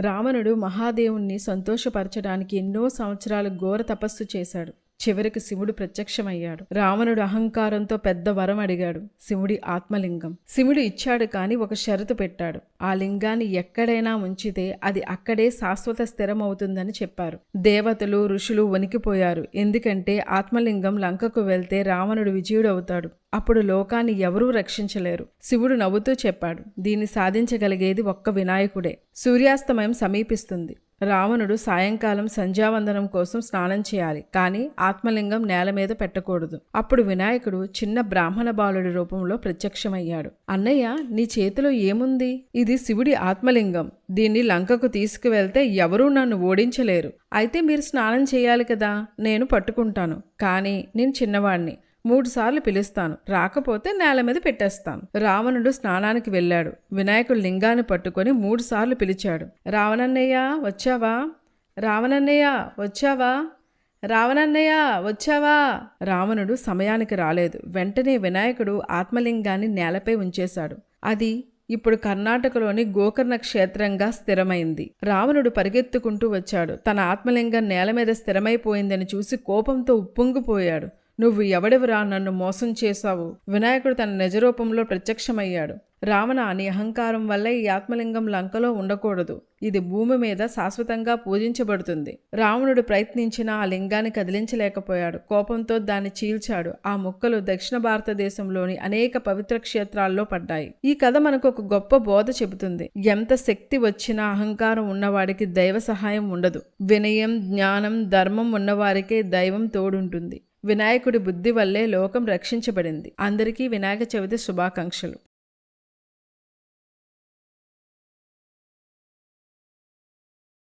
రావణుడు మహాదేవుణ్ణి సంతోషపరచడానికి ఎన్నో సంవత్సరాలు ఘోర తపస్సు చేశాడు. చివరికి శివుడు ప్రత్యక్షమయ్యాడు. రావణుడు అహంకారంతో పెద్ద వరం అడిగాడు. శివుడి ఆత్మలింగం. శివుడు ఇచ్చాడు కాని ఒక షరతు పెట్టాడు. ఆ లింగాన్ని ఎక్కడైనా ఉంచితే అది అక్కడే శాశ్వత స్థిరమవుతుందని చెప్పారు. దేవతలు ఋషులు వణికిపోయారు. ఎందుకంటే ఆత్మలింగం లంకకు వెళ్తే రావణుడు విజయుడవుతాడు. అప్పుడు లోకాన్ని ఎవరూ రక్షించలేరు. శివుడు నవ్వుతూ చెప్పాడు. దీన్ని సాధించగలిగేది ఒక్క వినాయకుడే. సూర్యాస్తమయం సమీపిస్తుంది. రావణుడు సాయంకాలం సంధ్యావందనం కోసం స్నానం చేయాలి కానీ ఆత్మలింగం నేల మీద పెట్టకూడదు. అప్పుడు వినాయకుడు చిన్న బ్రాహ్మణ బాలుడి రూపంలో ప్రత్యక్షమయ్యాడు. అన్నయ్య నీ చేతిలో ఏముంది? ఇది శివుడి ఆత్మలింగం. దీన్ని లంకకు తీసుకువెళ్తే ఎవరూ నన్ను ఓడించలేరు. అయితే మీరు స్నానం చేయాలి కదా నేను పట్టుకుంటాను. కానీ నేను చిన్నవాణ్ణి. మూడుసార్లు పిలుస్తాను. రాకపోతే నేల మీద పెట్టేస్తాను. రావణుడు స్నానానికి వెళ్ళాడు. వినాయకుడు లింగాన్ని పట్టుకొని మూడుసార్లు పిలిచాడు. రావణన్నయ్య వచ్చావా? రావణన్నయ్య వచ్చావా? రావణన్నయ్య వచ్చావా? రావణుడు సమయానికి రాలేదు. వెంటనే వినాయకుడు ఆత్మలింగాన్ని నేలపై ఉంచేశాడు. అది ఇప్పుడు కర్ణాటకలోని గోకర్ణ క్షేత్రంగా స్థిరమైంది. రావణుడు పరిగెత్తుకుంటూ వచ్చాడు. తన ఆత్మలింగం నేల మీద స్థిరమైపోయిందని చూసి కోపంతో ఉప్పొంగిపోయాడు. నువ్వు ఎవడెవరా నన్ను మోసం చేశావు? వినాయకుడు తన నిజరూపంలో ప్రత్యక్షమయ్యాడు. రావణ నీ అహంకారం వల్ల ఈ ఆత్మలింగం లంకలో ఉండకూడదు. ఇది భూమి మీద శాశ్వతంగా పూజించబడుతుంది. రావణుడు ప్రయత్నించిన ఆ లింగాన్ని కదిలించలేకపోయాడు. కోపంతో దాన్ని చీల్చాడు. ఆ ముక్కలు దక్షిణ భారతదేశంలోని అనేక పవిత్ర క్షేత్రాల్లో పడ్డాయి. ఈ కథ మనకు ఒక గొప్ప బోధ చెబుతుంది. ఎంత శక్తి వచ్చినా అహంకారం ఉన్నవాడికి దైవ సహాయం ఉండదు. వినయం జ్ఞానం ధర్మం ఉన్నవారికే దైవం తోడుంటుంది. వినాయకుడి బుద్ధి వల్లే లోకం రక్షించబడింది. అందరికీ వినాయక చవితి శుభాకాంక్షలు.